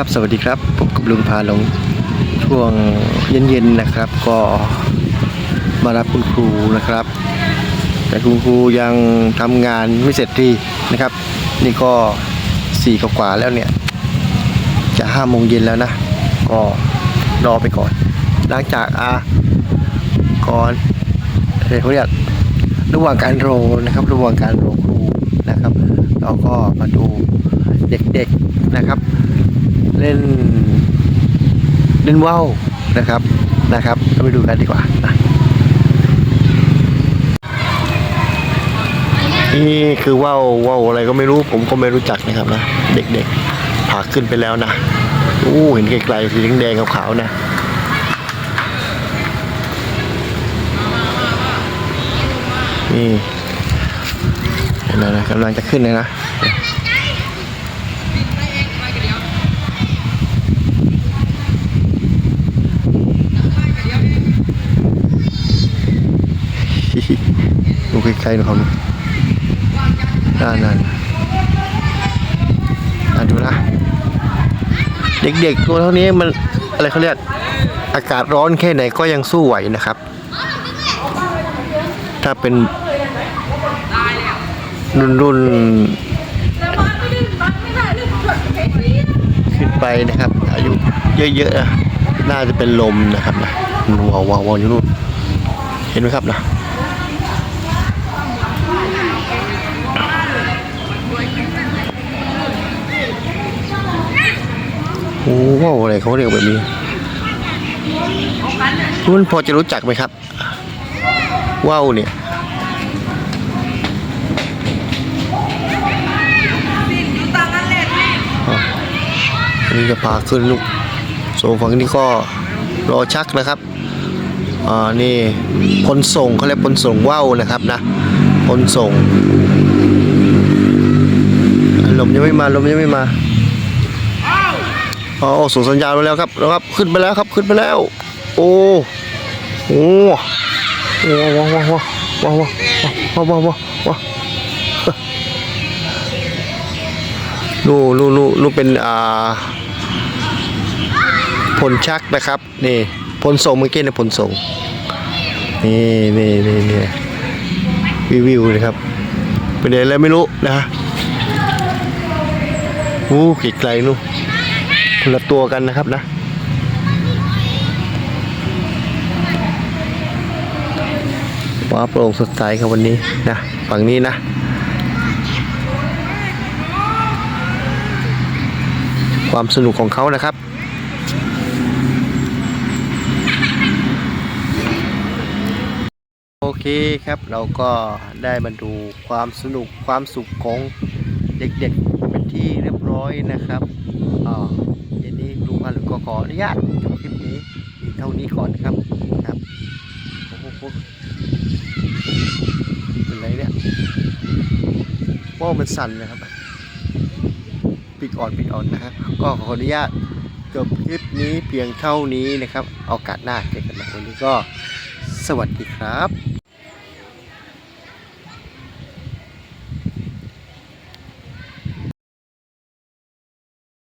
ครับ สวัสดีครับพบกับลุงพาลงช่วงเย็นๆนะครับ ก็มารับคุณครูนะครับ แต่คุณครูยังทำงานไม่เสร็จทีนะครับ นี่ก็สี่กว่าแล้วเนี่ย จะห้าโมงเย็นแล้วนะ ก็รอไปก่อน หลังจากอาก่อนเรียกเขาเรียกระหว่างการรนะครับ ระหว่างการรครูนะครับ เราก็มาดูเด็กๆ เล่น เล่นว่าวนะครับนะครับเราไปดูกันดีกว่านี่คือว่าวว่าวอะไรก็ไม่รู้ผมก็ไม่รู้จักนะครับนะเด็กๆพาขึ้นไปแล้วนะอู้เห็นไกลๆสีแดงๆขาวๆนะนี่เห็นแล้วนะกำลังจะขึ้นเลยนะ ดูไกลๆหน่อยครับนั่นนั่นอะดูนะ เด็กๆตัวเท่านี้มันอะไรเขาเรียกอากาศร้อนแค่ไหนก็ยังสู้ไหวนะครับ ถ้าเป็นรุ่นรุ่นขึ้นไปนะครับ อายุเยอะๆนะน่าจะเป็นลมนะครับนะวาวว้าวว้าวอยู่นู่นเห็นไหมครับนะ โอ้ว้าวอะไรเขาเรียกแบบนี้คุณพอจะรู้จักไหมครับ ว่าวเนี่ยอันนี้จะพาขึ้นลูกส่วนฝั่งนี้ก็รอชักนะครับอ่านี่พลส่งเขาเรียกพลส่งว่าวนะครับนะพลส่งลมยังไม่มาลมยังไม่มา อ๋อส่งสัญญาณมาแล้วครับแล้วครับ ขึ้นไปแล้วครับขึ้นไปแล้ว โอ้โหว้าวว้าวว้าวว้าวว้าวว้าวว้าวว้าวนู่นนู่นนู่นนู่นเป็นอ่าผลชักนะครับนี่ผลส่งเมื่อกี้นะผลส่งนี่นี่นี่นี่วิววิวนะครับเป็นอะไรไม่รู้นะโอ้ไกลๆนู่น คนละตัวกันนะครับนะว้าโปร่งสดใสครับวันนี้นะฝั่งนี้นะความสนุกของเขานะครับ โอเคครับเราก็ได้มาดูความสนุกความสุขของเด็กๆเป็นที่เรียบร้อยนะครับอ่า ลุงพันธุ์ก็ขออนุญาตจบคลิปนี้เพียงเท่านี้ก่อนครับครับโอ้โหเป็นไรเนี่ยโอ้มันสั่นนะครับปีกอ่อนปีกอ่อนนะครับก็ขออนุญาตจบคลิปนี้เพียงเท่านี้นะครับโอกาสหน้าเจอกันใหม่วันนี้ก็สวัสดีครับ